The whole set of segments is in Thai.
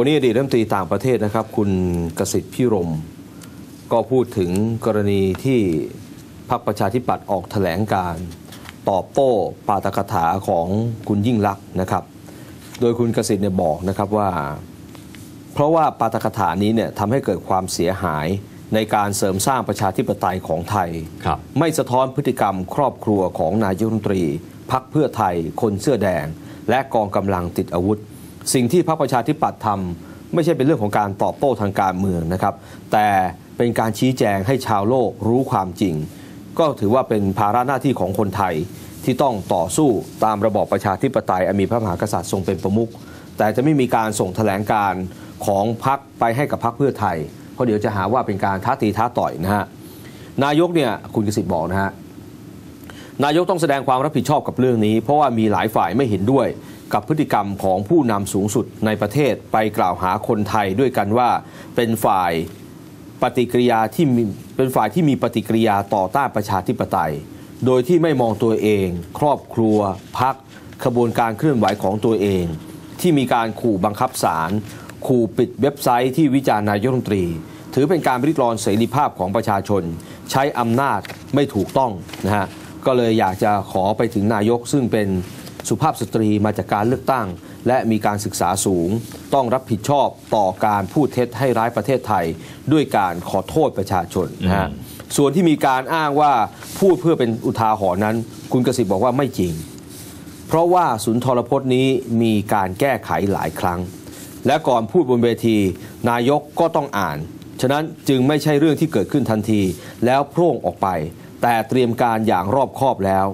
วันนี้อดีตรัฐมนตรีต่างประเทศนะครับ คุณกสิทธิ์พิรม ก็พูดถึงกรณีที่พรรคประชาธิปัตย์ออกแถลงการณ์ตอบโต้ปาตกถาของคุณยิ่งลักษณ์นะครับ โดยคุณกสิทธิ์เนี่ยบอกนะครับว่า เพราะว่าปาตกถานี้เนี่ยทำให้เกิดความเสียหายในการเสริมสร้างประชาธิปไตยของไทยครับไม่สะท้อนพฤติกรรมครอบครัวของนายกรัฐมนตรีพักเพื่อไทยคนเสื้อแดง และกองกำลังติดอาวุธ สิ่งที่พรรคประชาธิปัตย์ทำไม่ใช่เป็นเรื่องของการตอบโต้ทางการเมืองนะครับ แต่เป็นการชี้แจงให้ชาวโลกรู้ความจริง ก็ถือว่าเป็นภาระหน้าที่ของคนไทยที่ต้องต่อสู้ตามระบอบประชาธิปไตยอันมีพระมหากษัตริย์ทรงเป็นประมุขแต่จะไม่มีการส่งแถลงการของพรรคไปให้กับพรรคเพื่อไทย เพราะเดี๋ยวจะหาว่าเป็นการท้าตีท้าต่อยนะฮะนายกเนี่ยคุณกสิทธิ์บอกนะฮะนายกต้องแสดงความรับผิดชอบกับเรื่องนี้ เพราะว่ามีหลายฝ่ายไม่เห็นด้วย กับพฤติกรรมของผู้นำสูงสุดในประเทศไปกล่าวหาคนไทยด้วยกันว่าเป็นฝ่ายปฏิกิริยาที่เป็นฝ่ายที่มีปฏิกิริยาต่อต้านประชาธิปไตย โดยที่ไม่มองตัวเอง ครอบครัวพักขบวนการเคลื่อนไหวของตัวเอง ที่มีการขู่บังคับศาลขู่ปิดเว็บไซต์ที่วิจารณ์นายกรัฐมนตรี ถือเป็นการริดรอนเสรีภาพของประชาชน ใช้อำนาจไม่ถูกต้องนะฮะก็เลยอยากจะขอไปถึงนายกซึ่งเป็น สุภาพสตรีมาจากการเลือกตั้ง และมีการศึกษาสูง ต้องรับผิดชอบต่อการพูดเท็จให้ร้ายประเทศไทย ด้วยการขอโทษประชาชนนะฮะส่วนที่มีการอ้างว่าพูดเพื่อเป็นอุทาหรณ์นั้น คุณกสิทธิ์บอกว่าไม่จริง เพราะว่าสุนทรพจน์นี้มีการแก้ไขหลายครั้ง และก่อนพูดบนเวที นายกก็ต้องอ่าน ฉะนั้นจึงไม่ใช่เรื่องที่เกิดขึ้นทันที แล้วโพร่งออกไป แต่เตรียมการอย่างรอบคอบแล้ว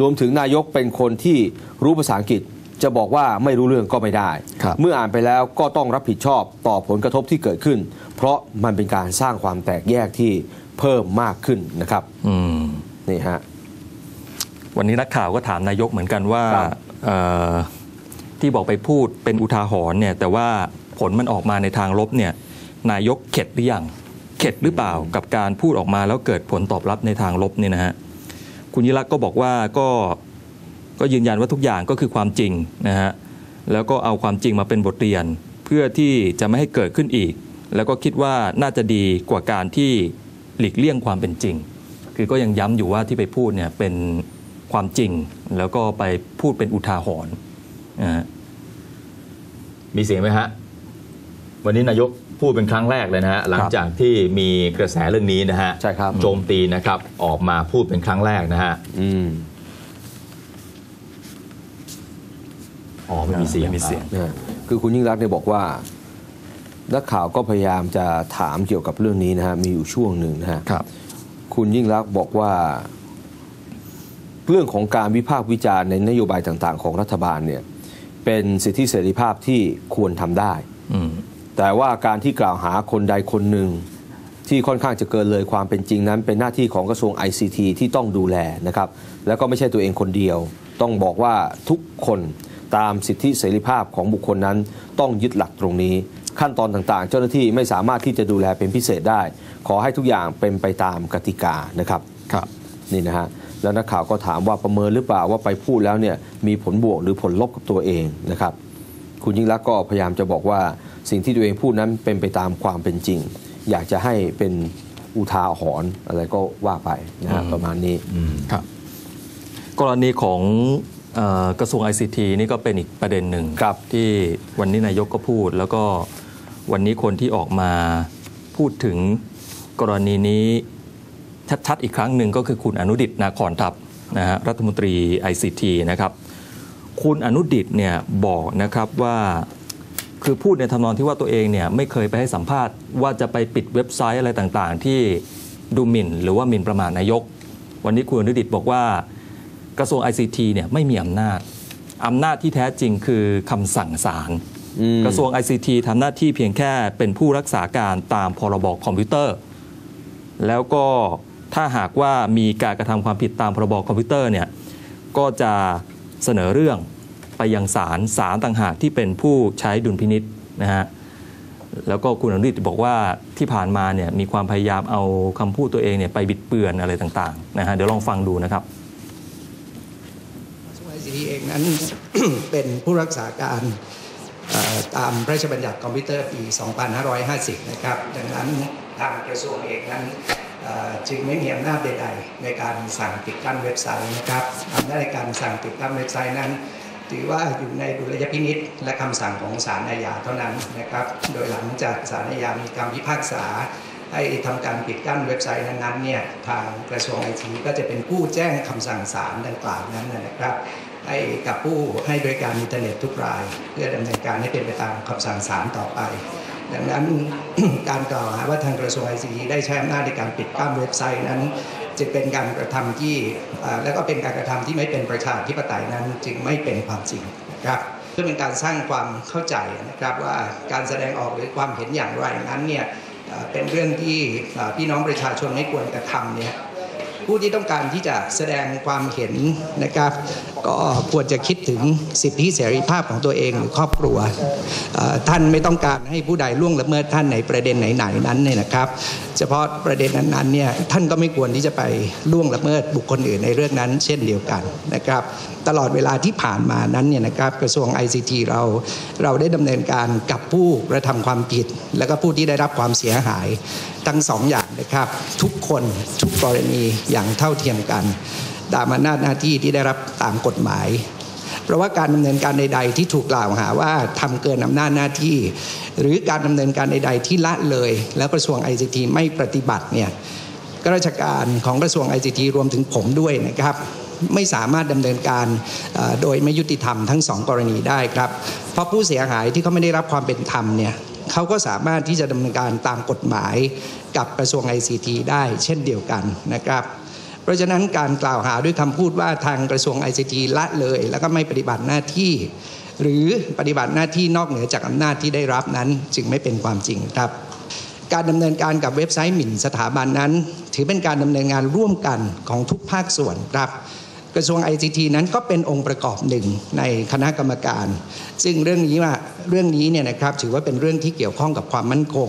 รวมถึงนายกเป็นคนที่รู้ภาษาอังกฤษจะบอกว่าไม่รู้เรื่องก็ไม่ได้ครับเมื่ออ่านไปแล้วก็ต้องรับผิดชอบต่อผลกระทบที่เกิดขึ้น เพราะมันเป็นการสร้างความแตกแยกที่เพิ่มมากขึ้นนะครับอืมนี่ฮะวันนี้นักข่าวก็ถามนายกเหมือนกันว่าครับเอ่อที่บอกไปพูดเป็นอุทาหรณ์เนี่ย แต่ว่าผลมันออกมาในทางลบเนี่ย นายกเข็ดหรือยังเข็ดหรือเปล่ากับการพูดออกมาแล้วเกิดผลตอบรับในทางลบเนี่ยนะฮะ คุณยิ่งรักษ์ก็บอกว่าก็ก็ยืนยันว่าทุกอย่างก็คือความจริงนะฮะแล้วก็เอาความจริงมาเป็นบทเรียน เพื่อที่จะไม่ให้เกิดขึ้นอีก แล้วก็คิดว่าน่าจะดีกว่าการที่หลีกเลี่ยงความเป็นจริง คือก็ยังย้ำอยู่ว่าที่ไปพูดเนี่ยเป็นความจริง แล้วก็ไปพูดเป็นอุทาหรณ์นะฮะมีเสียงไหมฮะวันนี้นายก พูดเป็นครั้งแรกเลยนะฮะหลังจากที่มีกระแสเรื่องนี้นะฮะใช่ครับโจมตีนะครับออกมาพูดเป็นครั้งแรกนะฮะอืมอ๋อไม่มีเสียงไม่มีเสียงนะฮะคือคุณยิ่งรักษณ์เนี่ยบอกว่านักข่าวก็พยายามจะถามเกี่ยวกับเรื่องนี้นะฮะมีอยู่ช่วงหนึ่งนะฮะครับ คุณยิ่งรักษณ์บอกว่า เรื่องของการวิพากษ์วิจารณ์ในนโยบายต่างๆ ของรัฐบาลเนี่ย เป็นสิทธิเสรีภาพที่ควรทำได้อืม แต่ว่าการที่กล่าวหาคนใดคนหนึ่ง ที่ค่อนข้างจะเกินเลยความเป็นจริงนั้น เป็นหน้าที่ของกระทรวง ICT ที่ต้องดูแลนะครับแล้วก็ไม่ใช่ตัวเองคนเดียว ต้องบอกว่าทุกคนตามสิทธิเสรีภาพของบุคคลนั้นต้องยึดหลักตรงนี้ ขั้นตอนต่างๆ เจ้าหน้าที่ไม่สามารถที่จะดูแลเป็นพิเศษได้ ขอให้ทุกอย่างเป็นไปตามกติกานะครับครับนี่นะฮะแล้วนักข่าวก็ถามว่าประเมินหรือเปล่าว่าไปพูดแล้วเนี่ยมีผลบวกหรือผลลบกับตัวเองนะครับ คุณยิ่งรักษณ์ก็พยายามจะบอกว่า สิ่งที่ตัวเองพูดนั้นเป็นไปตามความเป็นจริง อยากจะให้เป็นอุทาหรณ์อะไรก็ว่าไปนะฮะอืมประมาณนี้อืมครับกรณีของเออกระทรวง ICT นี่ก็เป็นอีกประเด็นหนึ่งครับที่วันนี้นายกก็พูด แล้วก็วันนี้คนที่ออกมาพูดถึงกรณีนี้ชัดๆอีกครั้งหนึ่งก็คือคุณอนุดิตนาคอนทัพนะฮะรัฐมนตรี ICT นะครับ คุณอนุดิตเนี่ยบอกนะครับว่า คือพูดในทำนองที่ว่าตัวเองเนี่ยไม่เคยไปให้สัมภาษณ์ว่าจะไปปิดเว็บไซต์อะไรต่างๆ ที่ดูหมิ่น หรือว่าหมิ่นประมาทนายก วันนี้คุณอนุดิตบอกว่ากระทรวง ICT เนี่ยไม่มีอำนาจอำนาจที่แท้จริงคือคำสั่งศาลอืมกระทรวง ICT ทำหน้าที่เพียงแค่เป็นผู้รักษาการตามพรบคอมพิวเตอร์ แล้วก็ถ้าหากว่ามีการกระทำความผิดตามพรบคอมพิวเตอร์เนี่ยก็จะเสนอเรื่อง ไปยังศาลศาลต่างหากที่เป็นผู้ใช้ดุลพินิษนะฮะแล้วก็คุณอนุดิตบอกว่าที่ผ่านมาเนี่ยมีความพยายามเอาคำพูดตัวเองเนี่ยไปบิดเบือนอะไรต่างๆนะฮะเดี๋ยวลองฟังดูนะครับกระทรวงไอซีทีเองนั้นเป็นผู้รักษาการตามพระราชบัญญัติคอมพิวเตอร์ปี 2550 นะครับ ดังนั้นทางกระทรวงเองนั้นจึงไม่มีอำนาจใดๆในการสั่งปิดกั้นเว็บไซต์นะครับอำนาจในการสั่งปิดกั้นเว็บไซต์นั้น ถือว่าอยู่ในดุลยพินิษและคำสั่งของศาลอาญาเท่านั้นนะครับ โดยหลังจากศาลอาญามีคำพิพากษาให้ทำการปิดกั้นเว็บไซต์นั้นๆเนี่ยทางกระทรวงไอทีก็จะเป็นผู้แจ้งคำสั่งศาลดังกล่าวนั้นนะครับให้กับผู้ให้บริการอินเทอร์เน็ตทุกราย เพื่อดำเนินการให้เป็นไปตามคำสั่งศาลต่อไป ดังนั้นการกล่าวหาว่าทางกระทรวงไอซีได้ใช้อำนาจในการปิดกั้นเว็บไซต์นั้น จึงเป็นการกระทำที่และก็เป็นการกระทำที่ไม่เป็นประชาธิปไตยนั้นจึงไม่เป็นความจริงนะครับเพื่อเป็นการสร้างความเข้าใจนะครับว่าการแสดงออกหรือความเห็นอย่างไรนั้นเนี่ยเป็นเรื่องที่พี่น้องประชาชนไม่ควรกระทำเนี่ย ผู้ที่ต้องการที่จะแสดงความเห็นนะครับ ก็ควรจะคิดถึงสิทธิเสรีภาพของตัวเองหรือครอบครัว ท่านไม่ต้องการให้ผู้ใดล่วงละเมิดท่านในประเด็นไหนๆนั้นเนี่ยนะครับ เฉพาะประเด็นนั้นๆเนี่ยท่านก็ไม่ควรที่จะไปล่วงละเมิดบุคคลอื่นในเรื่องนั้น เช่นเดียวกันนะครับ ตลอดเวลาที่ผ่านมานั้นเนี่ยนะครับกระทรวง ICT เราเราได้ดำเนินการกับผู้กระทำความผิด และก็ผู้ที่ได้รับความเสียหายทั้งสองอย่างนะครับ ทุกคนทุกกรณีอย่างเท่าเทียมกันตามอำนาจหน้าที่ที่ได้รับตามกฎหมาย เพราะว่าการดำเนินการใด ๆ ที่ถูกกล่าวหาว่าทำเกินอำนาจหน้าที่ หรือการดำเนินการใด ๆ ที่ละเลย แล้วกระทรวง ICT ไม่ปฏิบัติเนี่ยข้าราชการของกระทรวง ICT รวมถึงผมด้วยนะครับไม่สามารถดำเนินการโดยไม่ยุติธรรมทั้งสองกรณีได้ครับ เพราะผู้เสียหายที่เขาไม่ได้รับความเป็นธรรมเนี่ยเขาก็สามารถที่จะดำเนินการตามกฎหมายกับกระทรวง ICT ได้เช่นเดียวกันนะครับ เพราะฉะนั้นการกล่าวหาด้วยคำพูดว่าทางกระทรวง ICT ละเลย แล้วก็ไม่ปฏิบัติหน้าที่ หรือปฏิบัติหน้าที่นอกเหนือจากอำนาจที่ได้รับนั้น จึงไม่เป็นความจริงครับ การดำเนินการกับเว็บไซต์หมิ่นสถาบันนั้น ถือเป็นการดำเนินงานร่วมกันของทุกภาคส่วนครับกระทรวง ICT นั้นก็เป็นองค์ประกอบหนึ่งในคณะกรรมการ ซึ่งเรื่องนี้ว่าเรื่องนี้เนี่ยนะครับถือว่าเป็นเรื่องที่เกี่ยวข้องกับความมั่นคง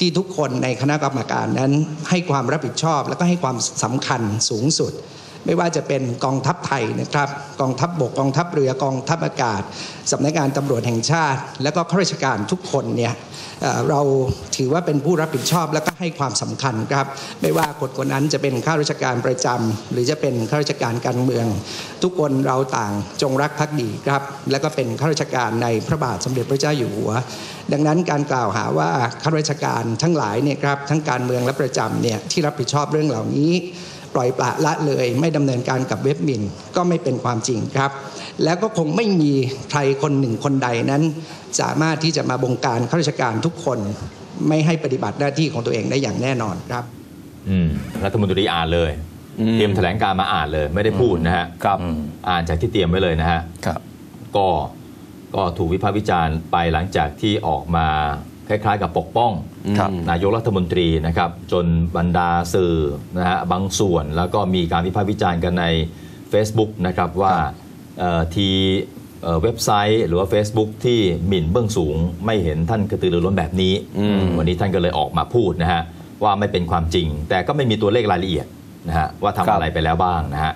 ที่ทุกคนในคณะกรรมการนั้นให้ความรับผิดชอบ และก็ให้ความสำคัญสูงสุด ไม่ว่าจะเป็นกองทัพไทยนะครับกองทัพบบกกองทัพเรือกองทัพอากาศสำนักงานตำรวจแห่งชาติ และก็ข้าราชการทุกคนเนี่ยเราถือว่าเป็นผู้รับผิดชอบและก็ให้ความสำคัญครับ ไม่ว่าคนคนนั้นจะเป็นข้าราชการประจำหรือจะเป็นข้าราชการการเมือง ทุกคนเราต่างจงรักภักดีครับ และก็เป็นข้าราชการในพระบาทสมเด็จพระเจ้าอยู่หัว ดังนั้นการกล่าวหาว่าข้าราชการทั้งหลายเนี่ยครับทั้งการเมืองและประจำเนี่ยที่รับผิดชอบเรื่องเหล่านี้ ล่อยปละละเลย ไม่ดำเนินการกับเว็บหมินก็ไม่เป็นความจริงครับ แล้วก็คงไม่มีใครคนหนึ่งคนใดนั้น สามารถที่จะมาบงการข้าราชการทุกคนไม่ให้ปฏิบัติหน้าที่ของตัวเองได้อย่างแน่นอนครับ อืมรัฐมนตรีอ่านเลยเตรียมแถลงการมาอ่านเลย ไม่ได้พูดนะฮะครับอ่านจากที่เตรียมไว้เลยนะฮะครับ ก็ก็ถูกวิพากษ์วิจารณ์ไปหลังจากที่ออกมา คล้ายๆ กับปกป้องครับนายกรัฐมนตรีนะครับจนบรรดาสื่อนะฮะบางส่วนแล้วก็มีการวิพากษ์วิจารณ์กันใน Facebook นะครับว่าเอ่อทีเอ่อเว็บไซต์หรือว่า Facebook ที่หมิ่นเบื้องสูง ไม่เห็นท่านกระตือรือร้นแบบนี้ วันนี้ท่านก็เลยออกมาพูดนะฮะว่าไม่เป็นความจริง แต่ก็ไม่มีตัวเลขรายละเอียดนะฮะว่าทำอะไรไปแล้วบ้างนะฮะ